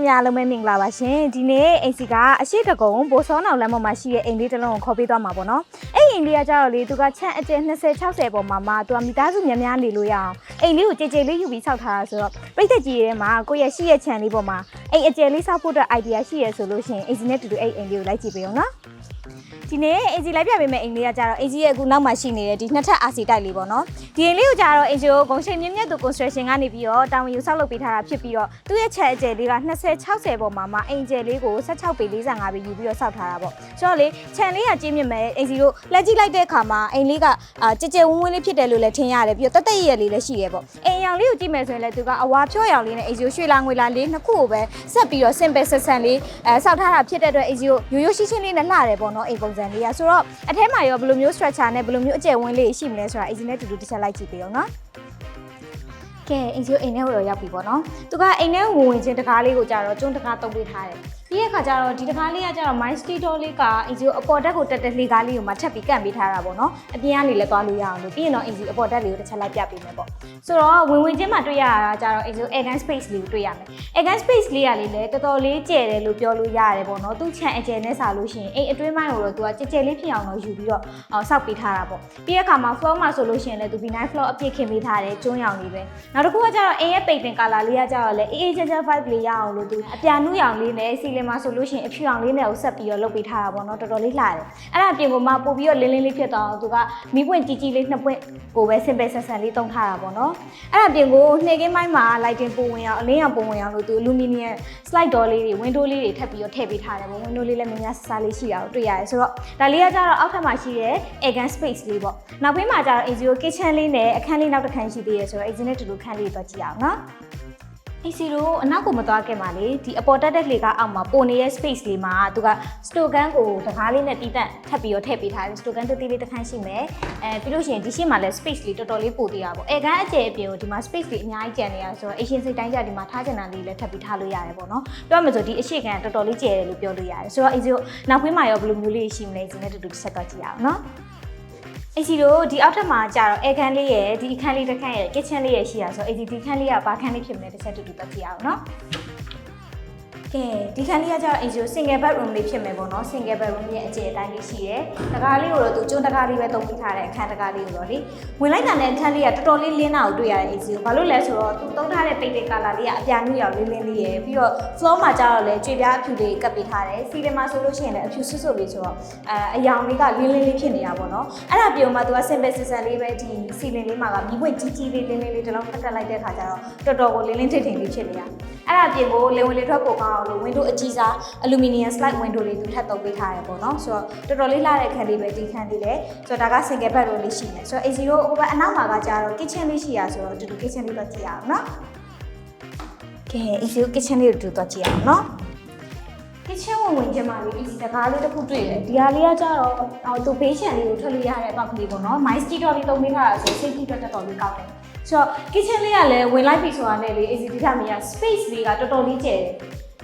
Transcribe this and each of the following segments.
တိကျပိတ်သက်ကြီးများအားလုံးပဲမင်္ဂလာပါရှင်ဒီနေ့အိမ်စီကအရှိတကုံဘိုစောနောင်လမ်းပေါ်မှာရှိတဲ့အိမ်လေးတစ်လုံးကိုခေါ်ပေးသွားမှာပေါ့နော်အဲ့ဒီအိမ်လေးကကြတော့လေသူကချန့်အကျယ်20 60ပေါ်မှာမှသူကမိသားစုများများနေလို့ရအောင်အိမ်လေးကိုကြည်ကြည်လေးယူပြီးဆောက်ထားတာဆိုတော့ပိတ်သက်ကြီးရဲ့မှာကိုယ့်ရဲ့ရှိရဲ့ခြံလေးပေါ်မှာအိမ်အကျယ်လေးဆောက်ဖို့အတွက် idea ရှိရဆိုလို့ရှိရင်အိမ်စီနဲ့တူတူအဲ့အိမ်လေးကိုလိုက်ကြည့်ပေးအောင်နော် ဒီနေ့အင်ဂျီလိုက်ပြပေးမယ့်အိမ်လေးကကြတော့အင်ဂျီရဲ့အခုနောက်မှာရှိနေတဲ့ဒီနှစ်ထပ် RC တိုက်လေးပေါ့နော်ဒီအိမ်လေးကိုကြတော့အင်ဂျီကိုဂုံရှိန်မြင့်မြတ်သူ construction ကနေပြီးတော့တာဝန်ယူဆောက်လုပ်ပေးထားတာဖြစ်ပြီးတော့သူ့ရဲ့ချက်အကျယ်လေးက20 60ပေါ်မှာမှအင်ဂျီလေးကို16ပေ45ပေယူပြီးတော့ဆောက်ထားတာပေါ့ဆိုတော့လေခြံလေးကကျင်းမြင့်မဲ့အင်ဂျီတို့လက်ကြည့်လိုက်တဲ့အခါမှာအိမ်လေးကအာကြည်ကြဲဝန်းဝန်းလေးဖြစ်တယ်လို့လည်းထင်ရတယ်ပြီးတော့တက်တက်ရရလေးလည်းရှိတယ်ပေါ့အိမ်ရောင်လေးကိုကြည့်မယ်ဆိုရင်လည်းသူကအဝါဖြော့ရောင်လေးနဲ့အင်ဂျီကိုရွှေလာငွေလာလေးနှစ်ခုကိုပဲဆက်ပြီးတော့ simple ဆက်ဆန်လေးအဲဆောက်ထားတာဖြစ်တဲ့အတွက်အင်ဂျီကိုရိုးရိုးရှင်းရှင်းလေးနဲ့လှတယ်ပေါ့နော်အိမ်ပုံစံလေးကဆိုတော့အထဲမှာရောဘယ်လိုမျိုး structure နဲ့ဘယ်လိုမျိုးအကျယ်ဝန်းလေးရှိမလဲဆိုတာအင်ဂျီနဲ့တူတူတစ်ချက်လိုက်ကြည့်ပေးအောင်နော်ကဲအင်ဂျီအိမ်ထဲကိုတော့ရောက်ပြီပေါ့နော်သူကအိမ်ထဲကိုဝင်ဝင်ချင်းတကားလေးကိုကြာတော့ကျွန်းတကားတုံးပေးထားတယ် ပြီးတဲ့ခါကျတော့ဒီတကားလေးကကျတော့ my street door လေးကအင်ဂျီကိုအပေါ်တက်ကိုတက်တက်လေးကားလေးကိုမှထပ်ပြီးကန့်ပေးထားတာပေါ့နော်အပြင်ကနေလည်းသွားလို့ရအောင်လို့ပြီးရင်တော့အင်ဂျီအပေါ်တက်လေးကိုတစ်ချက်လိုက်ပြပေးမယ်ပေါ့ဆိုတော့ဝင်ဝင်ချင်းမှတွေ့ရတာကျတော့အင်ဂျီ air gun space လေးကိုတွေ့ရမယ် air gun space လေးကလေးလည်းတော်တော်လေးကျယ်တယ်လို့ပြောလို့ရတယ်ပေါ့နော်သူ့ခြံအကျယ်နဲ့စာလို့ရှိရင်အိမ်အတွင်းပိုင်းကိုတော့သူကကြဲကြဲလေးဖြစ်အောင်တော့ယူပြီးတော့အော်ဆောက်ပေးထားတာပေါ့ပြီးတဲ့ခါမှာ floor မှာဆိုလို့ရှိရင်လည်းသူ B9 floor အပြည့်ခင်ပေးထားတယ်ကျွန်းရောင်လေးပဲနောက်တစ်ခုကကျတော့အိမ်ရဲ့ပိတ်ပင်ကာလာလေးကကျတော့လေအေးအေးချမ်းချမ်း vibe လေးရအောင်လို့သူအပြာနုရောင်လေးနဲ့စီလင်မှာဆိုလို့ရှိရင်အဖြူရောင်လေးနဲ့ကိုဆက်ပြီးတော့လုပ်ပေးထားတာပေါ့နော်တော်တော်လေးလှတယ်အဲ့ဒါပြင်ပေါ်မှာပို့ပြီးတော့လင်းလင်းလေးဖြစ်သွားအောင်သူကမီးပွင့်ကြီးကြီးလေးနှစ်ပွင့်ကိုပဲ simple ဆက်ဆန်လေးတုံးထားတာပေါ့နော်အဲ့ဒါပြင်ကိုနှေကင်းပိုင်းမှာ lighting ပုံဝင်အောင်အလင်းရောင်ပုံဝင်အောင်လို့သူ aluminum slide door လေးတွေ window လေးတွေထပ်ပြီးတော့ထည့်ပေးထားတယ်ပေါ့ window လေးလည်းများများဆဆလေးရှိတာကိုတွေ့ရတယ်ဆိုတော့ဒါလေးကကျတော့အောက်ထပ်မှာရှိတဲ့ air gun space လေးပေါ့နောက်ပိုင်းမှာကျတော့ ACO kitchen လေးနဲ့အခန်းလေးနောက်တစ်ခန်းရှိသေးရဆိုတော့ ACO နဲ့တူတူခန်းလေးတော့ကြည့်အောင်နော် AC တို့အနောက်ကိုမသွားခင်ပါလေဒီအပေါ်တက်တဲ့လေကအောက်မှာပုံနေတဲ့ space လေးမှာသူက slogan ကိုတကားလေးနဲ့တီးတန့်ထပ်ပြီးတော့ထည့်ပေးထားတယ် slogan တတိလေးတစ်ခန်းရှိမယ်အဲပြီးလို့ရှိရင်ဒီရှေ့မှာလည်း space လေးတော်တော်လေးပို့သေးတာပေါ့အဲကန်းအကျယ်အပြင်ကိုဒီမှာ space လေးအများကြီးကျန်နေရဆိုတော့ Asian စိတ်တိုင်းကြဒီမှာထားချင်တာလေးလည်းထပ်ပြီးထားလို့ရတယ်ပေါ့နော်ပြောမှဆိုဒီအရှိကန်တော်တော်လေးကျယ်တယ်လို့ပြောလို့ရတယ်ဆိုတော့ AC တို့နောက်ခွေးမှာရောဘယ်လိုမျိုးလေးရှိမလဲဒီနဲ့တူတူတစ်ချက်တော့ကြည့်ရအောင်နော် AC တို့ဒီအောက်ထပ်မှာကြာတော့အဲခန်းလေးရယ်ဒီအခန်းလေးတစ်ခန်းရယ် kitchen လေးရယ်ရှိရဆို AC ဒီခန်းလေးကဘာခန်းလေးဖြစ်မလဲတစ်ချက်တူတူပတ်ကြည့်အောင်နော် ကဲဒီခန်းလေးကကျတော့ AC ကို single bedroom လေးဖြစ်မယ်ပေါ့နော် single bedroom ရဲ့အကျယ်အတိုင်းလေးရှိတယ်။တကားလေးကိုတော့သူကျွန်းတကားလေးပဲတုံးပေးထားတဲ့အခန်းတကားလေးကိုတော့လေဝင်လိုက်တာနဲ့အခန်းလေးကတော်တော်လေးလင်းတာကိုတွေ့ရတယ် AC ကိုဘာလို့လဲဆိုတော့သူတုံးထားတဲ့ပိတ်တဲ့ကာလာလေးကအပြာနုရောင်လေးလင်းလေးရယ်ပြီးတော့ floor မှာကျတော့လေကြွေပြားအဖြူလေးကပ်ပေးထားတယ်။ ceiling မှာဆိုလို့ရှိရင်လည်းအဖြူဆွတ်ဆွတ်လေးဆိုတော့အဲအယောင်လေးကလင်းလင်းလေးဖြစ်နေတာပေါ့နော်။အဲ့ဒါပြုံမှသူက simple system လေးပဲဒီ ceiling လေးမှာကမြီးပွင့်ကြီးကြီးလေးလင်းလင်းလေးတစ်လုံးဖက်တက်လိုက်တဲ့ခါကျတော့တော်တော်ကိုလင်းလင်းထိတ်ထိတ်လေးဖြစ်နေတာ။ အဲ့ဒါပြင်ကိုလေဝင်လေထွက်ပိုကောင်းအောင်လို့ window အကြီးစား aluminum slide window လေးသူထပ်တုပ်ပေးထားရပေါ့နော်ဆိုတော့တော်တော်လေးလှတဲ့ခန်းလေးပဲဒီခန်းလေးလေဆိုတော့ဒါက single bedroom လေးရှိနေဆိုတော့ AC တို့ဟိုဘက်အနောက်မှာကကြာတော့ kitchen လေးရှိရဆိုတော့တူတူ kitchen လေးတော့ကြည့်ရအောင်နော်ကဲ AC တို့ kitchen လေးတို့တူတော့ကြည့်ရအောင်နော် kitchen ဝင်ဝင်ချင်းမှာလေ AC တကားလေးတစ်ခုတွေ့တယ်ဒီဟာလေးကကြတော့အော်သူဘေးချန်လေးကိုထွက်လို့ရတဲ့အပေါက်ကလေးပေါ့နော် my street တော်လေးတုံးပေးထားတာဆို safety အတွက်တော်တော်လေးကောင်းတယ် ဆိုတော့ kitchen လေးကလည်းဝင်လိုက်ပြီဆိုတာနဲ့လေ AC ဒီထက်မရ space လေးကတော်တော်လေးကျယ်တယ်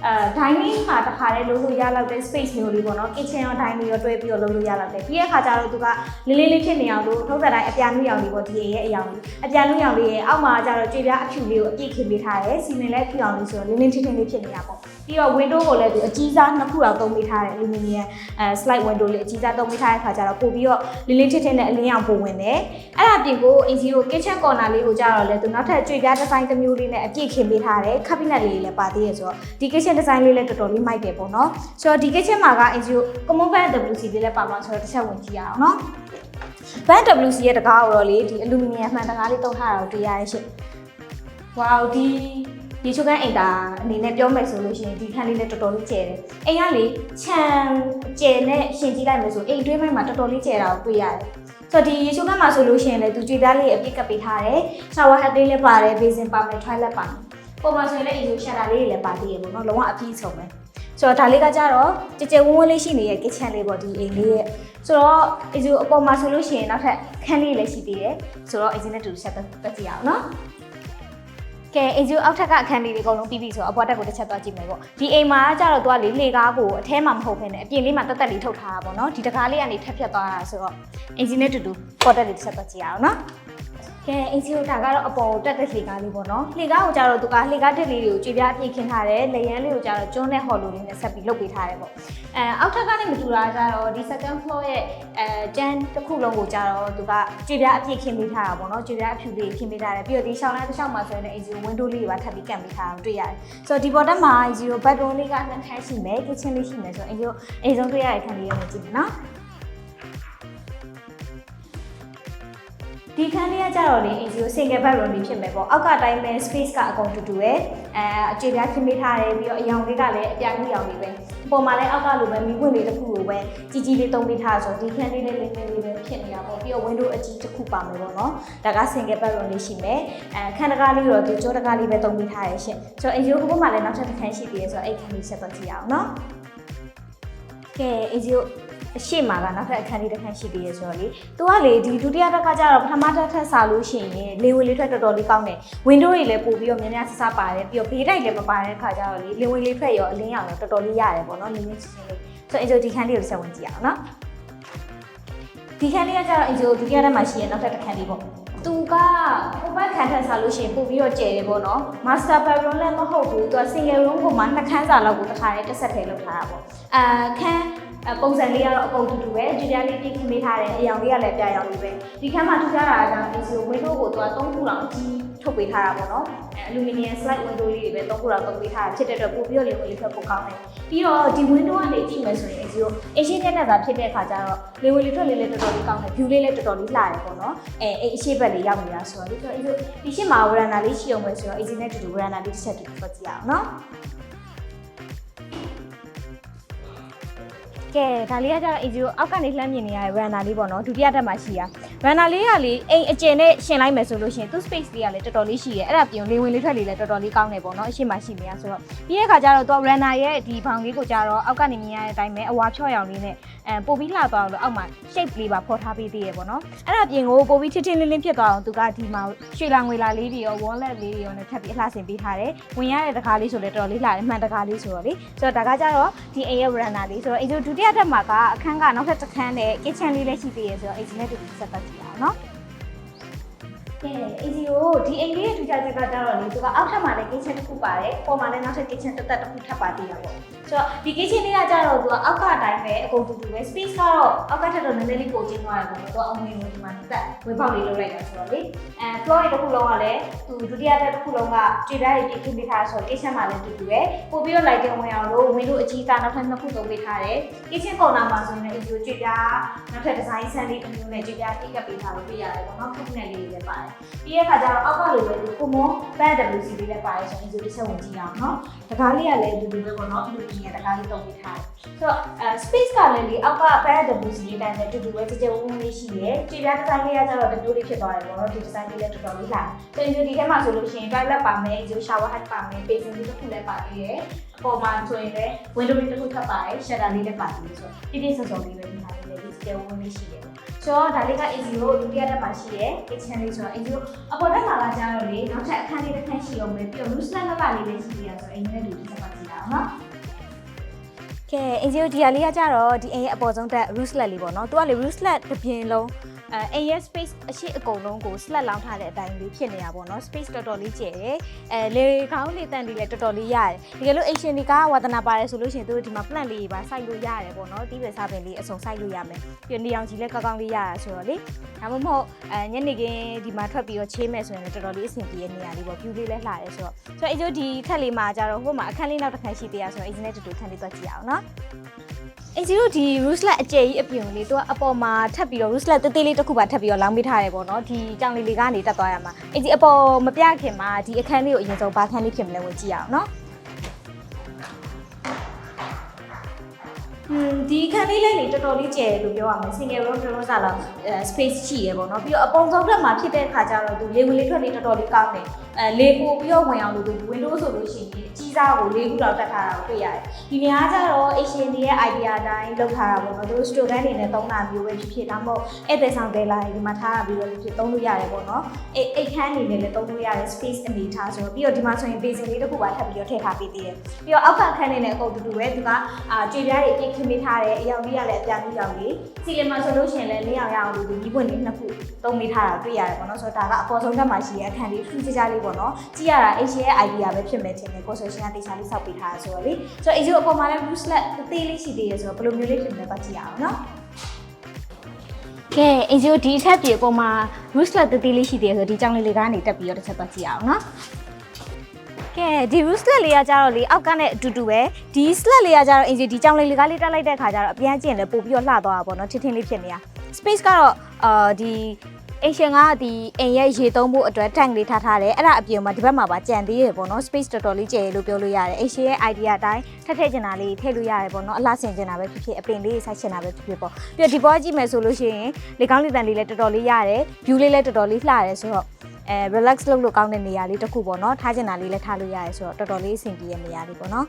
အဲ dining မှာတခါတည်းလုံးလို့ရလောက်တဲ့ space မျိုးလေးပေါ့နော် kitchen ရော dining ရောတွဲပြီးတော့လုံးလို့ရလောက်တယ်ပြီးတဲ့အခါကျတော့သူကလေးလေးလေးဖြစ်နေအောင်လို့ထုံးစံတိုင်းအပြာနုရောင်လေးပေါ့ဒီရဲ့အရောင်လေးအပြာနုရောင်လေးရဲ့အောက်မှာကျတော့ကြွေပြားအဖြူလေးကိုအပြည့်ခင်ပေးထားတယ်စီမင်လည်းအဖြူရောင်လေးဆိုတော့လင်းလင်းထင်းထင်းလေးဖြစ်နေတာပေါ့ ပြီးတော့ window ကိုလည်းသူအကြီးစားနှစ်ခုတောင်သုံးပေးထားတယ် aluminum အဲ slide window လေးအကြီးစားသုံးပေးထားတဲ့အခါကျတော့ပို့ပြီးတော့လင်းလင်းထင်းထင်းနဲ့အလင်းရောင်ပုံဝင်တယ်အဲ့ဒါပြင်ကို AC ကို kitchen corner လေးကိုကျတော့လည်းသူနောက်ထပ်ကြွေပြား design တစ်မျိုးလေးနဲ့အပြည့်ခင်ပေးထားတယ် cabinet လေးလည်းပါသေးရဆိုတော့ဒီ kitchen design လေးလည်းတော်တော်လေးမိုက်တယ်ပေါ့နော်ဆိုတော့ဒီ kitchen မှာက AC ကို common band WC လေးလည်းပါမှာဆိုတော့တစ်ချက်ဝင်ကြည့်ရအောင်နော် band WC ရဲ့တကားကိုတော့လေဒီ aluminum မှန်တကားလေးတုံးထားတာကိုတွေ့ရရဲ့ရှင့် wow ဒီ ဒီချိုကန်အိမ်တာအနေနဲ့ပြောမယ်ဆိုလို့ရှိရင်ဒီခန်းလေးလည်းတော်တော်လေးကျယ်တယ်အိမ်ကလေခြံကျယ်နဲ့ရှင်ကြည့်လိုက်မယ်ဆိုအိမ်တွင်းပိုင်းမှာတော်တော်လေးကျယ်တာကိုတွေ့ရတယ်ဆိုတော့ဒီရေချိုကန်မှာဆိုလို့ရှိရင်လည်းသူကြွေသားလေးအပြည့်ကပ်ပေးထားတယ်။ shower head လေးလည်းပါတယ်။ basin ပါမယ် toilet ပါမယ်။ပုံမှန်ဆိုရင်လည်း AC shutter လေးတွေလည်းပါသေးရပေါ့နော်။လုံးဝအပြည့်စုံပဲ။ဆိုတော့ဒါလေးကကြတော့ကြကြဝန်းဝန်းလေးရှိနေတဲ့ kitchen လေးပေါ့ဒီအိမ်လေးရဲ့ဆိုတော့ AC အပေါ်မှာဆိုလို့ရှိရင်နောက်ထပ်ခန်းလေးလည်းရှိသေးတယ်။ဆိုတော့ AC နဲ့တူတူဆက်တက်ကြည့်အောင်နော်။ ကဲအင်ဂျူအောက်ထက်ကအခန်းလေးတွေအကုန်လုံးပြီးပြီဆိုတော့အပေါ်တက်ကိုတစ်ချက်သွားကြည့်မယ်ပေါ့ဒီအိမ်မှာကျတော့သူကလေလေကားကိုအထဲမှာမဟုတ်ဘဲနဲ့အပြင်လေးမှာတက်တက်လေးထုတ်ထားတာပေါ့နော်ဒီတကားလေးကနေထက်ဖြတ်သွားတာဆိုတော့အင်ဂျီနဲ့တူတူပေါ်တက်လေးတစ်ချက်သွားကြည့်ရအောင်နော် ကကဲအင်ဂျီယိုဒါကတော့အပေါ်ကိုတက်တဲ့လှေကားလေးပေါ့နော်လှေကားကိုကြတော့သူကလှေကားတက်လေးတွေကိုကြွေပြားအပြည့်ခင်းထားတယ်လေရန်လေးကိုကြတော့ကျွန်းနဲ့ဟော်လိုလေးနဲ့ဆက်ပြီးလုပ်ပေးထားတယ်ပေါ့အဲအောက်ထပ်ကနေမတူတာကြတော့ဒီ second floor ရဲ့အဲကျန်းတစ်ခုလုံးကိုကြတော့သူကကြွေပြားအပြည့်ခင်းပေးထားတာပေါ့နော်ကြွေပြားအဖြူလေးခင်းပေးထားတယ်ပြီးတော့ဒီရှောင်းလမ်းတစ်လျှောက်မှာဆိုရင်လည်းအင်ဂျီယို window လေးတွေပါထပ်ပြီးကန်ပေးထားတာတွေ့ရတယ်ဆိုတော့ဒီပေါ်တက်မှာအင်ဂျီယို bedroom လေးကနှစ်ခန်းရှိမယ် kitchen လေးရှိမယ်ဆိုတော့အင်ဂျီယိုအိမ်ဆုံးတွေ့ရတဲ့ခန်းလေးကိုကြည့်မယ်နော် ဒီခန်းလေးကကြတော့လေအင်ဂျီကို single bedroom လေးဖြစ်မယ်ပေါ့အောက်ကအတိုင်းပဲ space ကအကုန်တူတူပဲအဲအခြေပြားခင်းပေးထားတယ်ပြီးတော့အယောင်လေးကလည်းအပြားကြီးအောင်လေးပဲအပေါ်မှာလည်းအောက်ကလိုပဲမီးပွင့်လေးတစ်ခုလိုပဲကြီးကြီးလေးတုံးပေးထားဆိုတော့ဒီခန်းလေးလေးလေးလေးပဲဖြစ်နေတာပေါ့ပြီးတော့ window အကြီးတစ်ခုပါမယ်ပေါ့နော်ဒါက single bedroom လေးရှိမယ်အဲခန်းတကားလေးတော့ဒီကျောတကားလေးပဲတုံးပေးထားရရှင်ဆိုတော့အင်ဂျီကိုဘက်မှာလည်းနောက်ထပ်တစ်ခန်းရှိသေးတယ်ဆိုတော့အဲ့ခန်းလေးဆက်သွားကြည့်အောင်နော်ကဲအင်ဂျီကို အရှိမှာကနောက်ထပ်အခန်းလေးတစ်ခန်းရှိသေးရဆိုတော့လေသူကလေဒီဒုတိယတက်ကကျတော့ပထမတက်ထက်စားလို့ရှိရင်လေဝင်လေးထွက်တော်တော်လေးကောင်းတယ်ဝင်းဒိုးတွေလည်းပို့ပြီးတော့များများဆဆပါတယ်ပြီးတော့ဘေးတိုက်လည်းမပါတဲ့ခါကျတော့လေလေဝင်လေးထွက်ရောအလင်းရောင်တော့တော်တော်လေးရတယ်ပေါ့နော်နင်းနင်းချင်းချင်းလေးဆိုတော့အင်ဂျိုဒီခန်းလေးကိုဆက်ဝင်ကြည့်အောင်နော်ဒီခန်းလေးကကျတော့အင်ဂျိုဒုတိယတက်မှာရှိရနောက်ထပ်တစ်ခန်းလေးပေါ့သူကဟိုဘက်ခန်းထက်စားလို့ရှိရင်ပို့ပြီးတော့ကျယ်တယ်ပေါ့နော် master bedroom လည်းမဟုတ်ဘူးသူက single room ကိုမှနှစ်ခန်းစာလောက်ကိုတစ်ခါတည်းတစ်ဆက်တည်းလုပ်ထားတာပေါ့အာခန်း အပုံစံလေးကတော့အကုန်တူတူပဲကြည်ပြားလေးပြင်ခင်းပေးထားတယ်အရောင်လေးကလည်းပြရောင်လေးပဲဒီခန်းမှာထူးခြားတာကကြောင့်ဒီဆို window ကိုသူက၃ခုလောက်အကြီးထုတ်ပေးထားတာပေါ့နော်အဲ aluminum slide window လေးတွေပဲ၃ခုလောက်ထုတ်ပေးထားတာဖြစ်တဲ့အတွက်ပို့ပြီးတော့လေဝင်လေးထွက်ပိုကောင်းတယ်ပြီးတော့ဒီ window ကနေကြည့်မယ်ဆိုရင်ဒီလို Asian နဲ့သာဖြစ်တဲ့အခါကျတော့လေဝင်လေးထွက်လေးလည်းတော်တော်လေးကောင်းတယ် view လေးလည်းတော်တော်လေးလှတယ်ပေါ့နော်အဲအဲအရှိဘက်လေးရောက်နေတာဆိုတော့ဒီဆိုဒီဒီရှင်းမှာ veranda လေးရှိအောင်ပဲဆိုတော့ Asian နဲ့တူတူ veranda လေးတစ်ချက်တူတူပတ်ကြည့်အောင်နော် ကဲဒါလေးကကျတော့အင်ဂျီကိုအောက်ကနေလှမ်းမြင်နေရတဲ့ runner လေးပေါ့နော်ဒုတိယတက်မှာရှိရ runner လေးကလေအိမ်အကျယ်နဲ့ရှင်လိုက်မယ်ဆိုလို့ရှိရင်သူ့ space လေးကလည်းတော်တော်လေးရှိရဲအဲ့ဒါပြင်လေဝင်လေးထွက်လေးလည်းတော်တော်လေးကောင်းတယ်ပေါ့နော်အရှိမရှိနေရဆိုတော့ပြီးတဲ့ခါကျတော့သူက runner ရဲ့ဒီဘောင်လေးကိုကျတော့အောက်ကနေမြင်ရတဲ့အတိုင်းပဲအဝါဖြော့ရောင်လေးနဲ့အဲပို့ပြီးလှသွားအောင်လို့အောက်မှာ shape လေးပါဖော်ထားပေးသေးရပေါ့နော်အဲ့ဒါပြင်ကိုပို့ပြီးထင်းထင်းလင်းလင်းဖြစ်သွားအောင်သူကဒီမှာရွှေလာငွေလာလေးတွေရော wallet လေးတွေရောနဲ့ထပ်ပြီးအလှဆင်ပေးထားတယ်ဝင်ရတဲ့တကားလေးဆိုလည်းတော်တော်လေးလှတယ်မှန်တကားလေးဆိုတော့လေဆိုတော့ဒါကကျတော့ဒီအိမ်ရဲ့ runner လေးဆိုတော့အင်ဂျီဒုတိယတက်မှာကအခန်းကနောက်ထပ်တစ်ခန်းနဲ့ kitchen လေးလည်းရှိသေးရဆိုတော့အင်ဂျီနဲ့တူတူဆက်ပတ်ကြည့်အောင်နော် ကဲအင်ဂျီကိုဒီအိမ်လေးရဲ့ထူးခြားချက်ကကြတော့လေသူကအောက်ထပ်မှာလည်း kitchen တစ်ခုပါတယ်ပေါ်မှာလည်းနောက်ထပ် kitchen တစ်သက်တစ်ခုထပ်ပါသေးတာပေါ့ဆိုတော့ဒီ kitchen လေးကကြတော့သူကအောက်ကအတိုင်းပဲအကုန်တူတူပဲ space ကတော့အောက်ကထပ်တော့နည်းနည်းလေးပိုကျင်းသွားတယ်ပေါ့သူကအုံလေးကိုဒီမှာတက်ဝေပေါက်လေးလုပ်လိုက်တာဆိုတော့လေအဲ floor တစ်ခုလုံးကလည်းသူဒုတိယတက်တစ်ခုလုံးကကြည်ပြားတွေပြင်ခင်းပေးထားဆိုတော့ kitchen မှာလည်းတူတူပဲပို့ပြီးတော့ lighting ဝင်အောင်လို့ window အကြီးသားနောက်ထပ်နှစ်ခုသုံးပေးထားတယ် kitchen corner မှာဆိုရင်လည်းဒီလိုကြည်ပြားနောက်ထပ် design ဆန်းလေးတစ်မျိုးနဲ့ကြည်ပြားတိတ်ကပ်ပေးထားလို့ပြရတယ်ပေါ့နော် cabinet လေးတွေလည်းပါတယ်ပြီးတဲ့အခါကျတော့အောက်ကလိုပဲဒီကိုမွန် bed WC လေးလည်းပါတယ်ဆိုရင်ဒီလိုတစ်ချက်ဝင်ကြည့်အောင်နော်တကားလေးကလည်းဒီလိုပဲပေါ့နော်အလူကြီးရဲ့တကားလေးတုံးပေးထားတယ်ဆိုတော့အဲ space ကလည်းလေအောက်က bed WC လေးတိုင်းနဲ့တူတူပဲကြည်ကြဲဝန်းဝန်းလေးရှိတယ်ကြည်ပြား design လေးကကျတော့ဒီလိုလေးဖြစ်သွားတယ်ပေါ့နော်ဒီ design လေးလည်းတော်တော်လေးလာတယ်ဆိုရင်ဒီထဲမှာဆိုလို့ရှိရင် toilet ပါမယ်ဒီ shower head ပါမယ် basin လေးတစ်ခုလည်းပါသေးတယ်အပေါ်မှာဆိုရင်လည်း window လေးတစ်ခုထပ်ပါတယ် shutter လေးလည်းပါသေးတယ်ဆိုတော့ပြည့်ပြည့်စုံစုံလေးပဲဒီဟာလေးလည်းဒီကြဲဝန်းဝန်းလေးရှိတယ် ဆိုတော့ဒါလေးက AC ကိုဒုတိယတက်မှာရှိတယ် kitchen လေးဆိုတော့ AC ကိုအပေါ်တက်မှာကကြာတော့လေနောက်ထပ်အခန်းလေးတစ်ခန်းရှိအောင်ပဲပြီးတော့ loose net လက်ပါလေးလည်းရှိသေးရဆိုတော့အိမ်ထဲတူတစ်ချက်ပါကြည့်ရအောင်နော်ကဲအင်ဂျီယိုဒီယာလေးကကြတော့ဒီအိမ်ရဲ့အပေါ်ဆုံးတက် rooflet လေးပေါ့နော်။သူကလေ rooflet တစ်ပြင်လုံး အဲအိမ်ရဲ့ space အရှိအကုန်လုံးကို slat လောင်းထားတဲ့အတိုင်းလေးဖြစ်နေတာပေါ့နော် space တော်တော်လေးကျယ်တယ်အဲလေခေါင်းလေးတန်လေးလည်းတော်တော်လေးရတယ်တကယ်လို့ Asian တွေကဝါသနာပါတယ်ဆိုလို့ရှိရင်သူတို့ဒီမှာ plant လေးပါစိုက်လို့ရတယ်ပေါ့နော်တီးပယ်စားပင်လေးအစုံစိုက်လို့ရမယ်ပြီးတော့နေအောင်ကြီးလည်းကောင်းကောင်းလေးရတာဆိုတော့လေဒါမှမဟုတ်အဲညနေခင်းဒီမှာထွက်ပြီးတော့ချေးမယ်ဆိုရင်လည်းတော်တော်လေးအဆင်ပြေတဲ့နေရာလေးပေါ့ view လေးလည်းလှတယ်ဆိုတော့ဆိုတော့အကျိုးဒီထက်လေးမှာကြတော့ဟိုမှာအခန်းလေးနောက်တစ်ခန်းရှိသေးရဆိုတော့ Asian နဲ့တူတူခန်းလေးသွားကြည့်အောင်နော် အင်ဂျီတို့ဒီ rooslet အကျယ်ကြီးအပြင်ကိုလေသူကအပေါ်မှာထပ်ပြီးတော့ rooslet တေးသေးလေးတစ်ခုပါထပ်ပြီးတော့လောင်းပေးထားတယ်ပေါ့နော်ဒီကြောင်လေးလေးကနေတက်သွားရမှာအင်ဂျီအပေါ်မပြခင်မှာဒီအခန်းလေးကိုအရင်ဆုံးဘာခန်းလေးဖြစ်မလဲဝင်ကြည့်ရအောင်နော်ဟွန်းဒီခန်းလေးလည်းလေတော်တော်လေးကျယ်တယ်လို့ပြောရမယ် single room တစ်လုံးစားလောက်အဲ space ရှိရပေါ့နော်ပြီးတော့အပုံဆုံးထက်မှာဖြစ်တဲ့အခါကျတော့သူလေဝင်လေးထွက်လေးတော်တော်လေးကောင်းတယ် အဲလေးပို့ပြီးတော့ဝင်အောင်လို့ Windows ဆိုလို့ရှိရင်အကြီးစားကိုလေးခုလောက်တက်ထားတာကိုတွေ့ရတယ်ဒီနေရာကျတော့ Asian တွေရဲ့ idea အတိုင်းလုပ်ထားတာပေါ့နော်သူတို့ student တွေနဲ့သုံးတာမျိုးပဲဖြစ်ဖြစ်ဒါမှမဟုတ်ဧည့်သည်ဆောင်တဲလာရင်ဒီမှာထားတာပြီးတော့ဖြစ်ဖြစ်သုံးလို့ရတယ်ပေါ့နော်အိတ်အိတ်ခန်းအနေနဲ့လည်းသုံးလို့ရတယ် space အနေထားဆိုတော့ပြီးတော့ဒီမှာဆိုရင် basin လေးတစ်ခုပါထပ်ပြီးတော့ထည့်ထားပေးသေးတယ်ပြီးတော့အောက်ကခန်းနေနဲ့အကုန်တူတူပဲသူကအာကြွေပြားတွေပြည့်ခင်းပေးထားတယ်အယောင်လေးကလည်းအပြာမျိုးရောင်လေးစီလင်မှာဆိုလို့ရှိရင်လည်းလေးအောင်ရအောင်လို့ဒီပွင့်လေးနှစ်ခုသုံးပေးထားတာတွေ့ရတယ်ပေါ့နော်ဆိုတော့ဒါကအပေါ်ဆုံးဘက်မှာရှိတဲ့အခန်းလေးထူးခြားခြားလေးပေါ့နော်ကြည့်ရတာ Asia ရဲ့ idea ပဲဖြစ်မယ်ထင်တယ် construction ကတေချာလေးစောက်ပေးထားတာဆိုတော့လေဆိုတော့ Asia အပေါ်မှာလည်း blue slat အသေးလေးရှိသေးတယ်ဆိုတော့ဘယ်လိုမျိုးလေးဖြစ်မလဲပါကြည့်ရအောင်နော်ကဲအင်ဂျီယိုဒီအထက်ပြေအပေါ်မှာ roof slat တသေးလေးရှိသေးတယ်ဆိုတော့ဒီကြောင်လေးလေးကနေတက်ပြီးတော့တစ်ချက်သွားကြည့်အောင်နော်ကဲဒီ roof slat လေးကကြတော့လေအောက်ကနဲ့အတူတူပဲဒီ slat လေးကကြတော့အင်ဂျီဒီကြောင်လေးလေးကလေးတက်လိုက်တဲ့ခါကျတော့အပြန်ကျင်လဲပို့ပြီးတော့လှသွားတာပေါ့နော်ထင်းထင်းလေးဖြစ်နေတာ space ကတော့အာဒီ Asian ကဒီအိမ်ရဲ့ရေသုံးဖို့အတွက် tank လေးထားထားတယ်အဲ့ဒါအပြင်မှာဒီဘက်မှာပါကြံသေးရပေါ့နော် space တော်တော်လေးကျယ်လို့ပြောလို့ရတယ် Asian ရဲ့ idea အတိုင်းထက်ထည့်ချင်တာလေးထည့်လို့ရတယ်ပေါ့နော်အလှဆင်ချင်တာပဲဖြစ်ဖြစ်အပင်လေးစိုက်ချင်တာပဲဖြစ်ဖြစ်ပေါ့ပြီးတော့ဒီဘောကြည့်မယ်ဆိုလို့ရှိရင်လေကောင်းလေတန်လေးလည်းတော်တော်လေးရတယ် view လေးလည်းတော်တော်လေးလှတယ်ဆိုတော့အဲ relax လုပ်လို့ကောင်းတဲ့နေရာလေးတစ်ခုပေါ့နော်ထားချင်တာလေးလည်းထားလို့ရတယ်ဆိုတော့တော်တော်လေးအဆင်ပြေတဲ့နေရာလေးပေါ့နော်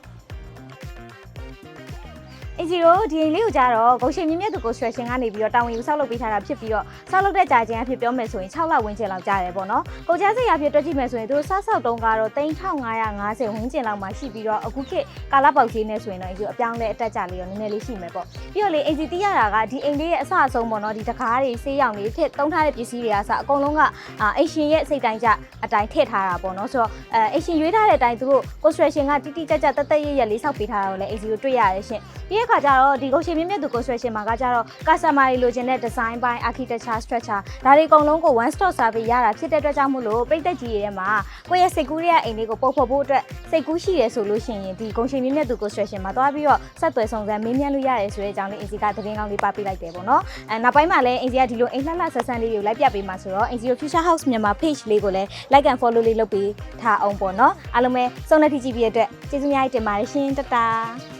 အင်ဂျီတို့ဒီအိမ်လေးကိုကြတော့ဂုံရှင်မြင့်မြတ်သူ construction ကနေပြီးတော့တာဝန်ယူဆောက်လုပ်ပေးထားတာဖြစ်ပြီးတော့ဆောက်လုပ်တဲ့ကြာချင်းအဖြစ်ပြောမယ်ဆိုရင်6လဝန်းကျင်လောက်ကြာတယ်ပေါ့နော်။ကိုကြားစိတ်ရဖြစ်တွက်ကြည့်မယ်ဆိုရင်သူတို့ဆောက်ဆောက်တုံးကတော့3550ဝန်းကျင်လောက်မှရှိပြီးတော့အခုခေတ်ကာလပေါက်ဈေးနဲ့ဆိုရင်တော့အင်ဂျီအပြောင်းလဲအတက်ကြလေးရောနည်းနည်းလေးရှိမယ်ပေါ့။ပြီးတော့လေအင်ဂျီတီးရတာကဒီအိမ်လေးရဲ့အစအဆုံးပေါ့နော်ဒီတကားတွေဆေးရောင်တွေထည့်တုံးထားတဲ့ပစ္စည်းတွေအစအကုန်လုံးကအာအရှင်ရဲ့စိတ်တိုင်းကြအတိုင်းထည့်ထားတာပေါ့နော်ဆိုတော့အဲအရှင်ရွေးထားတဲ့အတိုင်းသူတို့ construction ကတိတိကျကျတက်တက်ရရလေးဆောက်ပေးထားတာကိုလည်းအင်ဂျီကိုတွေ့ရတယ်ရှင်။ပြီးတဲ့အခါကျတော့ဒီကိုရှင်မြင့်မြတ်သူ construction မှာကကြတော့ customer တွေလိုချင်တဲ့ design ပိုင်း architecture structure ဒါတွေအကုန်လုံးကို one stop service ရတာဖြစ်တဲ့အတွက်ကြောင့်မို့လို့ပြည်သက်ကြီးရဲ့မှာကိုယ့်ရဲ့စိတ်ကူးရဲ့အိမ်လေးကိုပုတ်ဖို့ဖို့အတွက်စိတ်ကူးရှိရဲဆိုလို့ရှိရင်ဒီကိုရှင်မြင့်မြတ်သူ construction မှာသွားပြီးတော့ဆက်သွယ်ဆောင်စမ်းမေးမြန်းလို့ရတယ်ဆိုတဲ့အကြောင်းလေးအင်စီကသတင်းကောင်းလေးပါပေးလိုက်တယ်ပေါ့နော်အဲနောက်ပိုင်းမှာလည်းအင်စီကဒီလိုအိမ်လှလှဆက်ဆန်းလေးတွေကိုလိုက်ပြပေးမှာဆိုတော့အင်စီကို future house မြန်မာ page လေးကိုလည်း like and follow လေးလုပ်ပေးထားအောင်ပေါ့နော်အားလုံးပဲစုံလက်ထီကြည့်ပြီးတဲ့အတွက်ကျေးဇူးများတင်ပါတယ်ရှင်တတာ